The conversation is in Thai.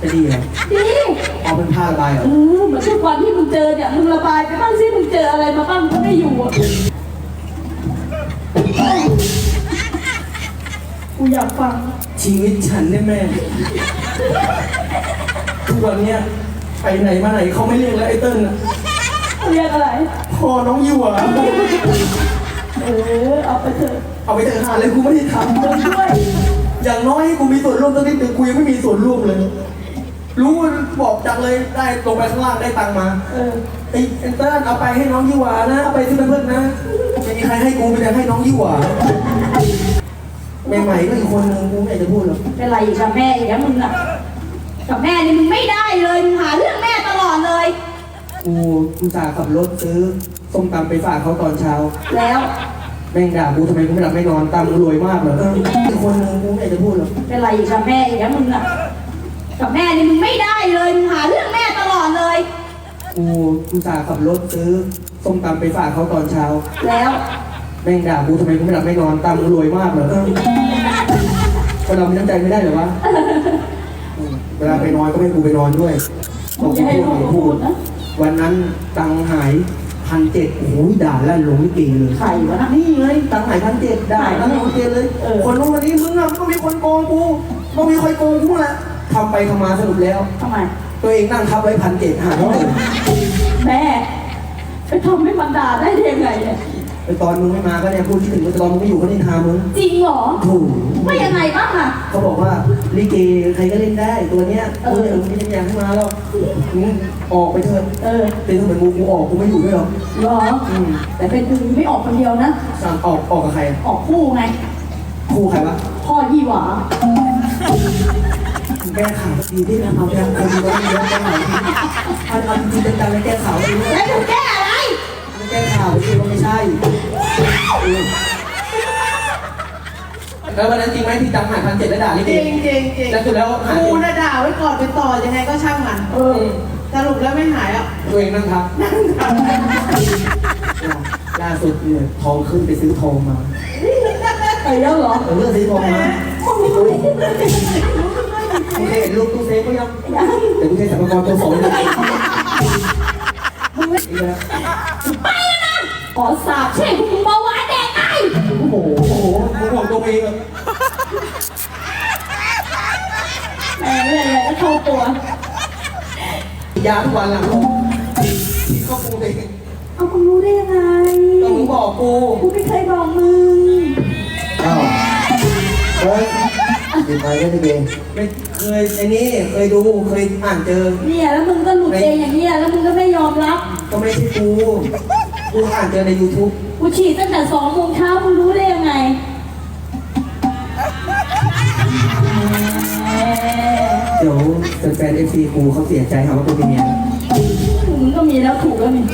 จะดีเหรอดีเอาเป็นผ้าระบายเหรเอออเหมือนทุกวันที่มึงเจอเนี่ยมึงระบายไปบ้างสิมึงเจออะไรมาบ้างก็ไม่อยู่อะกูอยากฟังชีวิตฉันเนี่ยแม่ ทุกวันเนี้ยไปไหนมาไหนเขาไม่เรียกแล้วไอ้เติ้ลน่ะเรียกอะไรพ่อน้องอยู่อะเออเอาไปเถอะเอาไปเถอะหาเลยกูไม่ได้ทมึงด้วยำอย่างน้อยให้กูมีส่วนร่วมสักนิดหนึ่งกูยังไม่มีส่วนร่วมเลยรู้ว่าบอ กจังเลยได้ลงไปข้างล่างได้ตังค์มาเออไอ้ไอ้เติ้ลเอาไปให้น้องยี่หวานะเอาไปซื้อเพื่อนๆนะไม่มีใครให้กูไม่ได้ให้น้องยี่หวาใหม่ๆก็อีกคนนึงกูไม่อยากจะพูดหรอกเป็นไรอีกกับแม่อีกแล้วมึงอะกับแม่นี่มึงไม่ได้เลยมึงหาเรื่องแม่ตลอดเลย กูกูสาห์ขับรถซื้อส้มตำไปฝากเขาตอนเช้า แล้วแม่งด่ากูทำไมกูไม่หลับไม่นอนตามกูรวยมากเหรอเอออีกคนนึงกูไม่อยากจะพูดหรอกเป็นไรอีกกับแม่อีกแล้วมึงอะ กับแม่นี่มึงไม่ได้เลยมึงหาเรื่องแม่ตลอดเลย กูกูสาห์ขับรถซื้อส้มตำไปฝากเขาตอนเช้า แล้วแม่งด่ากูทำไมกูไม่หลับไม่นอนตามกูรวยมากเหรอเออคนเรามีน้ำใจไม่ได้เหรอวะอืมเวลาไปนอนก็ไม่ให้กูไปนอนด้วยบมึองกจะให้กูลูกพูพูดดนะวันนั้นตังค์หายพันเจ็ดโอ้ยด่าลั่นลงลิเกเลยใครวะนะนี่ไงตังค์หายพันเจ็ดด่าลั่นลงลิเกเลยเออคนนู้นวันนี้มึงอะต้องมีคนโกงกูต้องมีใครโกงกูแหละ ทำไปทำมาสรุปแล้ว ทำไม ตัวเองนั่งทับไว้พันเจ็ดหาเท่าไหร่แม่ไปทำให้มันด่าได้ยังไงเนี่ยไอตอนมึงไม่มาก็เนี่ยพูดที่ถึงตอนมึงไม่อยู่ก็นินทามึงจริงเหรอถูกว่ายังไงบ้างอะ เขาบอกว่าลิเกใครก็เล่นได้ตัวเนี้ยเออมึงเนี่ยมึงไม่ยังให้มาหรอกมึงออกไปเถอะเออเป็นเหมือนกูกูออกกูไม่อยู่ด้วยหรอกเหรอ อืมแต่เป็นกูไม่ออกคนเดียวนะ สั่งออกออกกับใครอะออกคู่ไงคู่ใครวะพ่อยี่หวามึง แก้ข่าวดีที่นะเอาแก้คนดีก็ต้องเยอะแก้ข่าวดีเอาเอาจริงๆจังๆเลยแก้ข่าวดีแล้วมึงแก้อะไรไม่แก้ข่าวดีว่าไม่ใช่เออแล้ววันนั้นจริงไหมที่ตังค์หายพันเจ็ดแล้วด่าลิจเกริงจริงจริงแล้วสุดแล้วหายกูน่ะด่าไว้ก่อนไปต่อยังไงก็ช่างมันเออสรุปแล้วไม่หายอะตัวเองนั่งทับล่าสุดเนี่ยทองขึ้นไปซื้อทองมาไปแล้วเหรอเออเลือกซื้อทองมา มึงเคยเห็นรูปตู้เซฟก็ยังแต่กูใช้สัมภาระตัวสองเลยไปนะขอสาบแช่งมึงเบาหวานแดกไอโอ้โหโอ้โหมึงห่วงตัวเองเหรอแหมไม่อะไรก็เข้าตัวยาทุกวันหลังลงก็กูเองเอามึงรู้ได้ยังไงก็มึงบอกกู กูไม่เคยบอกมึงอ้าวเฮ้ย มีใครได้ดีเองไม่เคยไอ้นี่เคยดูเคยอ่านเจอ เนี่ยแล้วมึงก็หลุดเองอย่างเงี้ยแล้วมึงก็ไม่ยอมรับ ก็ไม่ใช่กูกูอ่านเจอใน YouTube กูฉีดตั้งแต่สองโมงเช้ามึงรู้ได้ยังไงเดี๋ยวแฟนเอฟซีกูเขาเสียใจหาว่ากูเป็นเมีย มึงก็มีแล้วถูกแล้วนี่